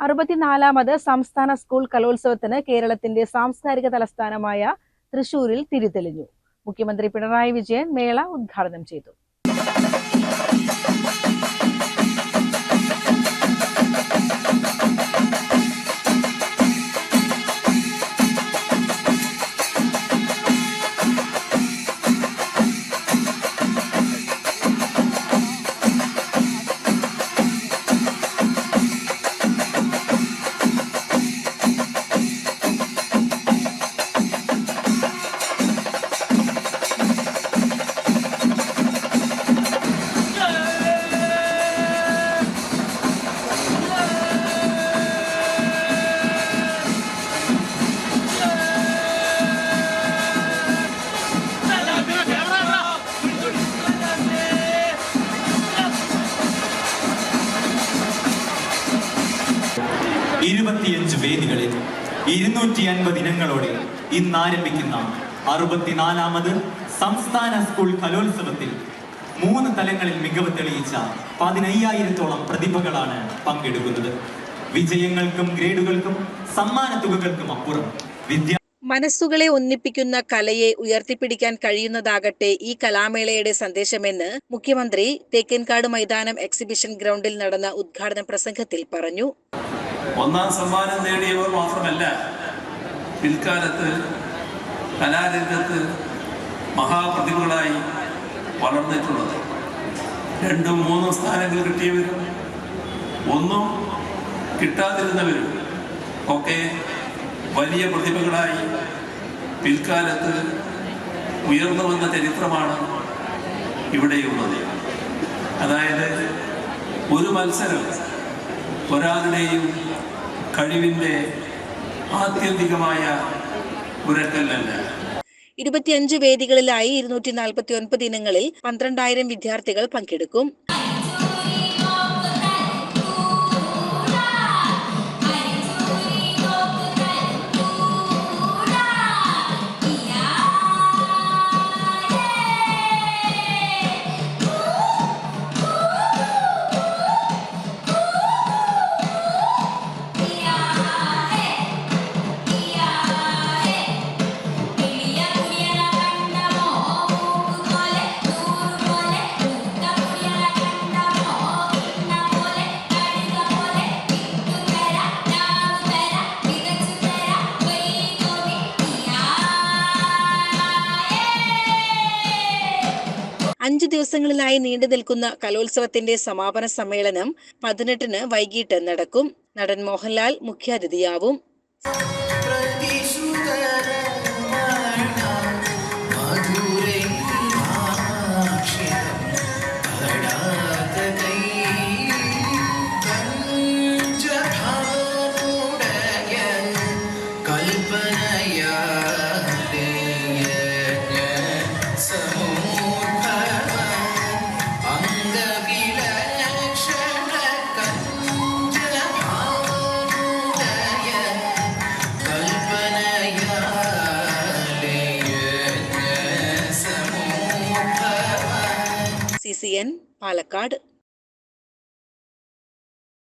അറുപത്തിനാലാമത് സംസ്ഥാന സ്കൂൾ കലോത്സവത്തിന് കേരളത്തിന്റെ സാംസ്കാരിക തലസ്ഥാനമായ തൃശൂരിൽ തിരിതെളിഞ്ഞു. മുഖ്യമന്ത്രി പിണറായി വിജയൻ മേള ഉദ്ഘാടനം ചെയ്തു. ഇരുപത്തിയഞ്ച് വേദികളിൽ ഇരുന്നൂറ്റി അൻപത് ഇനങ്ങളോടെ ഇന്ന് ആരംഭിക്കുന്ന അറുപത്തിനാലാമത് സംസ്ഥാന സ്കൂൾ കലോത്സവത്തിൽ മൂന്ന് തലങ്ങളിൽ മികവ് തെളിയിച്ച പതിനയ്യായിരത്തോളം പ്രതിഭകളാണ് പങ്കെടുക്കുന്നത്. വിജയങ്ങൾക്കും ഗ്രേഡുകൾക്കും സമ്മാന തുകകൾക്കും അപ്പുറം വിദ്യ മനസ്സുകളെ ഒന്നിപ്പിക്കുന്ന കലയെ ഉയർത്തിപ്പിടിക്കാൻ കഴിയുന്നതാകട്ടെ ഈ കലാമേളയുടെ സന്ദേശമെന്ന് മുഖ്യമന്ത്രി തേക്കൻകാട് മൈതാനം എക്സിബിഷൻ ഗ്രൗണ്ടിൽ നടന്ന ഉദ്ഘാടന പ്രസംഗത്തിൽ പറഞ്ഞു. ഒന്നാം സമ്മാനം നേടിയവർ മാത്രമല്ല പിൽക്കാലത്ത് കലാരംഗത്ത് മഹാപ്രതിഭകളായി വളർന്നിട്ടുള്ളത്. രണ്ടും മൂന്നും സ്ഥാനങ്ങൾ കിട്ടിയവരും ഒന്നും കിട്ടാതിരുന്നവരും ഒക്കെ വലിയ പ്രതിഭകളായി പിൽക്കാലത്ത് ഉയർന്നു വന്ന ചരിത്രമാണ് ഇവിടെയുള്ളത്. അതായത് ഒരു മത്സരം ഒരാളുടെയും കഴിവിന്റെ ആത്യന്തികമായ ഉരക്കല്ലല്ല. ഇരുപത്തിയഞ്ച് വേദികളിലായി ഇരുന്നൂറ്റി നാൽപ്പത്തി ഒൻപത് ഇനങ്ങളിൽ പന്ത്രണ്ടായിരം വിദ്യാർത്ഥികൾ പങ്കെടുക്കും. അഞ്ചു ദിവസങ്ങളിലായി നീണ്ടു നിൽക്കുന്ന കലോത്സവത്തിന്റെ സമാപന സമ്മേളനം പതിനെട്ടിന് വൈകിട്ട് നടക്കും. നടൻ മോഹൻലാൽ മുഖ്യാതിഥിയാവും. என் பாலக்காடு.